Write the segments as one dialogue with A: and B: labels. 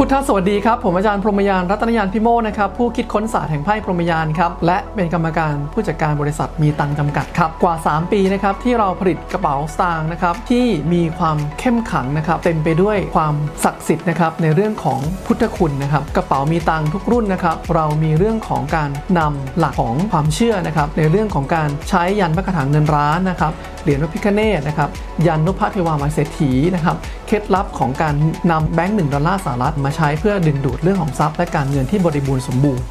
A: พุทธสวัสดีครับ ผมอาจารย์พรหมยานรัตนยานพิโมนะครับผู้คิดค้นศาสตร์แห่งไพ่พรหมยานครับและเป็นกรรมการผู้จัดการบริษัทมีตังจำกัดครับ กว่า 3 ปีนะครับที่เราผลิตกระเป๋าสตางค์นะครับที่มีความเข้มขังนะครับเต็มไปด้วยความศักดิ์สิทธิ์นะครับในเรื่องของพุทธคุณนะครับกระเป๋ามีตังทุกรุ่นนะครับเรามีเรื่องของการนำหลักของความเชื่อนะครับในเรื่องของการใช้ยันพระคาถางเงินร้านนะครับเหรียญพระพิฆเนศนะครับยันนพเทวามาเศรษฐีนะครับเคล็ดลับของการนำแบงค์หนึ่งดอลลาร์สหรัฐมาใช้เพื่อดึงดูดเรื่องของทรัพย์และการเงินที่บริบูรณ์สมบูรณ์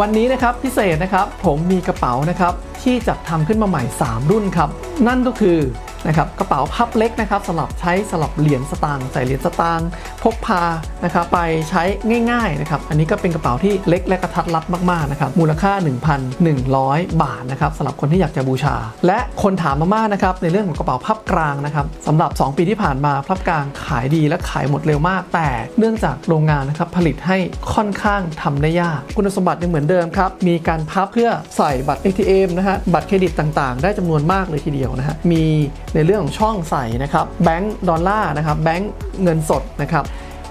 A: วันนี้นะครับพิเศษนะครับผมมีกระเป๋านะครับที่จัดทำขึ้นมาใหม่ 3 รุ่นครับ นั่นก็คือ นะครับกระเป๋าพับเล็กนะครับสำหรับใช้สำหรับเหรียญสตางค์ใส่เหรียญสตางค์พกพานะครับไปใช้ง่ายๆนะครับอันนี้ก็เป็นกระเป๋าที่เล็กและกระทัดรัดมากๆนะครับมูลค่า 1,100 บาทนะครับสำหรับคนที่อยากจะบูชา และคนถามมามากนะครับในเรื่องของกระเป๋าพับกลางนะครับสำหรับ 2 ปีที่ผ่านมาพับกลางขายดีและขายหมดเร็วมาก แต่เนื่องจากโรงงานนะครับผลิตให้ค่อนข้างทำได้ยาก คุณสมบัติยังเหมือนเดิมครับมีการพับเพื่อใส่บัตร ATM นะฮะบัตรเครดิตต่างๆ ได้จำนวนมากเลยทีเดียวนะฮะมีในเรื่องของช่องใส่นะครับแบงก์ดอลลาร์นะครับแบงก์เงินสดนะครับ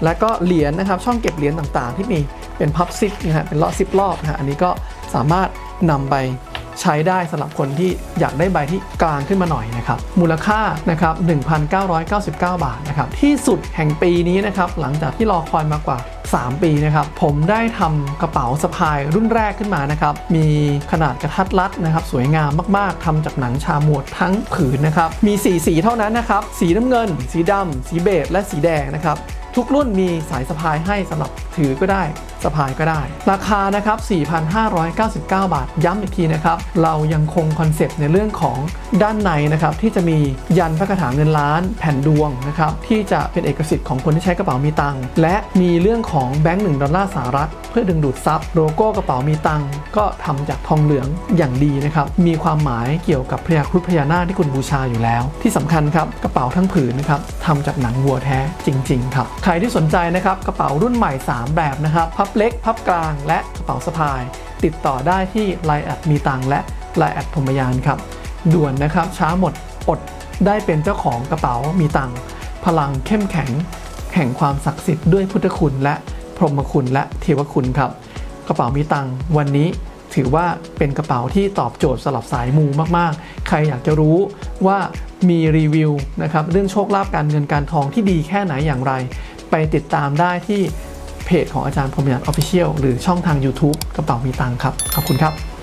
A: แล้วก็เหรียญนะครับช่องเก็บเหรียญต่างๆ ที่มีเป็นพับซิปนะฮะเป็นล้อซิปรอบนะฮะอันนี้ก็สามารถนำไปใช้ได้สำหรับคนที่อยากได้ใบที่กลางขึ้นมาหน่อยนะครับ มูลค่านะครับ 1,999 บาทนะครับ ที่สุดแห่งปีนี้นะครับ หลังจากที่รอคอยมากกว่า 3 ปีนะครับผมได้ทำกระเป๋าสะพายรุ่นแรกขึ้นมานะครับมีขนาดกระทัดรัดนะครับสวยงามมากๆทำจากหนังชาหมวดทั้งผืนนะครับมี 4 สีเท่านั้นนะครับสีน้ำเงิน สีดำสีเบจและสีแดงนะครับ ทุกรุ่นมีสายสะพายให้สำหรับถือก็ได้สะพายก็ได้ ราคานะครับ 4,599 บาท ย้ำอีกทีนะครับ เรายังคงคอนเซปต์ในเรื่องของด้านในนะครับ ที่จะมียันพระคาถาเงินล้านแผ่นดวงนะครับ ที่จะเป็นเอกสิทธิ์ของคนที่ใช้กระเป๋ามีตังค์และมีเรื่องของแบงก์หนึ่งดอลลาร์สหรัฐเพื่อดึงดูดทรัพย์โลโก้กระเป๋ามีตังค์ก็ทำจากทองเหลืองอย่างดีนะครับ มีความหมายเกี่ยวกับพญาครุฑพญานาคที่คุณบูชาอยู่แล้ว ที่สำคัญครับกระเป๋าทั้งผืนนะครับทำจากหนังวัวแท้จริง ๆ ครับใครที่สนใจนะครับกระเป๋ารุ่นใหม่ 3 แบบนะครับ พับเล็ก พับกลาง และกระเป๋าสะพาย ติดต่อได้ที่ Line แอดมีตังและ Line แอดพรมยานครับ ด่วนนะครับช้าหมดอดได้เป็นเจ้าของกระเป๋ามีตังพลังเข้มแข็ง แห่งความศักดิ์สิทธิ์ด้วยพุทธคุณและพรหมคุณและเทวคุณครับ กระเป๋ามีตังวันนี้ถือว่าเป็นกระเป๋าที่ตอบโจทย์สำหรับสายมูมากๆ ใครอยากจะรู้ว่ามีรีวิวนะครับเรื่องโชคลาภการเงินการทองที่ดีแค่ไหนอย่างไร ไปติดตามได้ที่เพจของอาจารย์พรมยานออฟฟิเชียลหรือช่องทาง YouTube กระเป๋ามีตังครับ ขอบคุณครับ